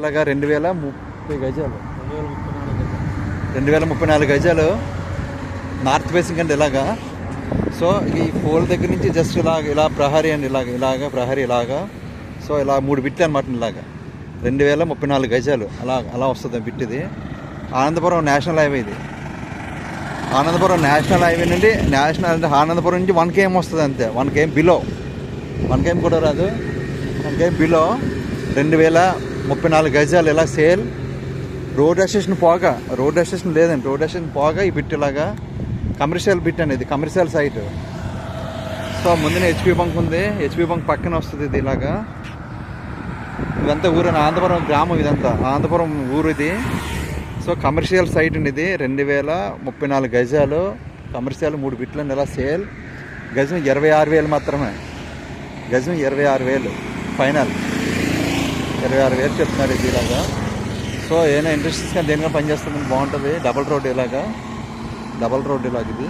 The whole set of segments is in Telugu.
ఇలాగా రెండు వేల ముప్పై గజాలు. రెండు వేల ముప్పై నాలుగు గజాలు నార్త్ ఫేసింగ్ అండి ఇలాగా సో ఈ పోల్ దగ్గర నుంచి జస్ట్ ఇలా ఇలా ప్రహరీ అండి ఇలాగ ఇలాగా ప్రహరీ ఇలాగా. సో ఇలా మూడు బిట్లు అనమాట ఇలాగా. రెండు వేల ముప్పై నాలుగు గజాలు. అలా అలా వస్తుంది బిట్టిది ఆనందపురం నేషనల్ హైవే ఇది. ఆనందపురం నేషనల్ హైవే నుండి నేషనల్ అంటే ఆనందపురం నుంచి వన్ కేఎం వస్తుంది అంతే. One KM below one KM కూడా రాదు. వన్ కేఎం బిలో రెండు వేల ముప్పై నాలుగు గజాలు ఇలా సేల్? రోడ్ అసోసియేషన్ పోగా రోడ్ అసోసియేషన్ లేదండి. రోడ్ అసోసియేషన్ పోగా ఈ బిట్ ఇలాగా కమర్షియల్ బిట్ అనేది కమర్షియల్ సైట్. సో ముందున హెచ్పి బంక్ ఉంది. హెచ్పి బంక్ పక్కన వస్తుంది ఇది ఇలాగా. ఇదంతా ఊరు ఆంధ్రపురం గ్రామం ఇదంతా. ఆంధ్రపురం ఊరు ఇది. సో కమర్షియల్ సైట్ అండి ఇది. రెండు వేల ముప్పై నాలుగు గజాలు. కమర్షియల్ మూడు బిట్లని నెల సేల్. గజం ఇరవై ఆరు వేలు మాత్రమే. గజం ఇరవై ఆరు వేలు. ఫైనల్. ఇరవై ఆరు వేలు చెప్తున్నారు ఇది ఇలాగా. సో ఏమైనా ఇండస్ట్రీస్ కానీ దేనిగా పనిచేస్తుంది బాగుంటుంది. డబల్ రోడ్ ఇలాగా. డబల్ రోడ్ ఇలాగ ఇది.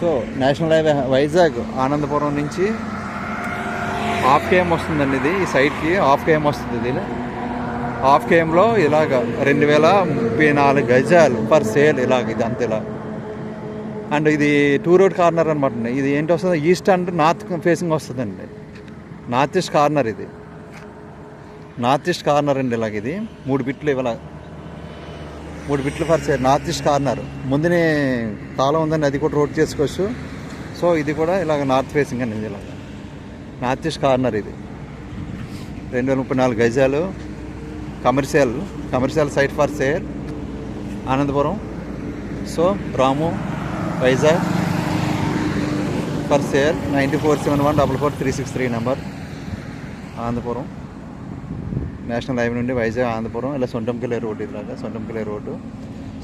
So national highway Vizag Anandapuram నుంచి హాఫ్ కేఎం వస్తుందండి ఇది ఈ సైడ్కి హాఫ్ కేఎం వస్తుంది ఇది. హాఫ్ కేఎంలో ఇలాగ రెండు వేల ముప్పై నాలుగు గజాలు పర్ సేల్ ఇలాగ ఇది అంత ఇలా. అండ్ ఇది టూ రోడ్ కార్నర్ అనమాట ఇది ఏంటి వస్తుంది ఈస్ట్ అండ్ నార్త్ ఫేసింగ్ వస్తుందండి. నార్త్ ఈస్ట్ కార్నర్ ఇది. నార్త్ ఈస్ట్ కార్నర్ అండి ఇలాగ ఇది. మూడు బిట్లు ఇవాళ. మూడు బిట్లు ఫర్ నార్త్ ఈస్ట్ కార్నర్. ముందునే కాలం ఉందని అది కూడా రోడ్ చేసుకోవచ్చు. సో ఇది కూడా ఇలాగ నార్త్ ఫేసింగ్ అండి ఇలాగ. నార్త్ ఈస్ట్ కార్నర్ ఇది. రెండు వేల ముప్పై నాలుగు గజాలు. Commercial. Commercial site for sale. Anandapuram. So Ramu Vizag. For sale ninety four seven one double four three six three number. Anandapuram. National highway నుండి వైజాగ్ ఆనందపురం ఇలా సొంటంకెళ్ళే రోడ్డు ఇలాగా సొంటంకెళ్ళే రోడ్డు.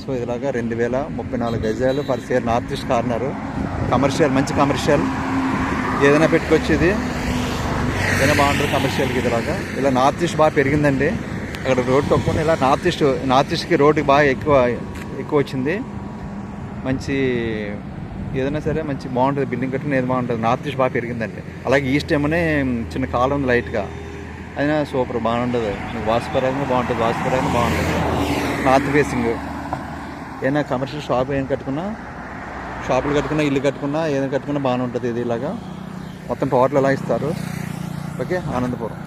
సో ఇలాగా రెండు వేల ముప్పై నాలుగు గజాలు for sale north east corner commercial మంచి కమర్షియల్ ఏదైనా పెట్టుకొచ్చి ఇది. ఏదైనా బాగుంటుంది కమర్షియల్కి ఇదిలాగా. ఇలా నార్త్ ఈస్ట్ బాగా పెరిగిందండి. అక్కడ రోడ్ తక్కువ ఇలా నార్త్ ఈస్ట్ నార్త్ ఈస్ట్కి రోడ్డుకి బాగా ఎక్కువ ఎక్కువ వచ్చింది. మంచి ఏదైనా సరే మంచి బాగుంటుంది. బిల్డింగ్ కట్టిన ఏది బాగుంటుంది. నార్త్ ఈస్ట్ బాగా పెరిగిందండి. అలాగే ఈస్ట్ ఏమనే చిన్న కాలం ఉంది లైట్గా అయినా సూపర్ బాగుంటుంది మీకు వాస్తుపరంగా బాగుంటుంది వాసుపరంగా బాగుంటుంది నార్త్ ఫేసింగ్ ఏదైనా కమర్షియల్ షాప్ ఏం కట్టుకున్నా షాపులు కట్టుకున్నా ఇల్లు కట్టుకున్నా ఏదైనా కట్టుకున్నా బాగానే ఉంటుంది ఇది ఇలాగా మొత్తం టోటల్ ఎలా ఇస్తారు ఓకే ఆనందపురం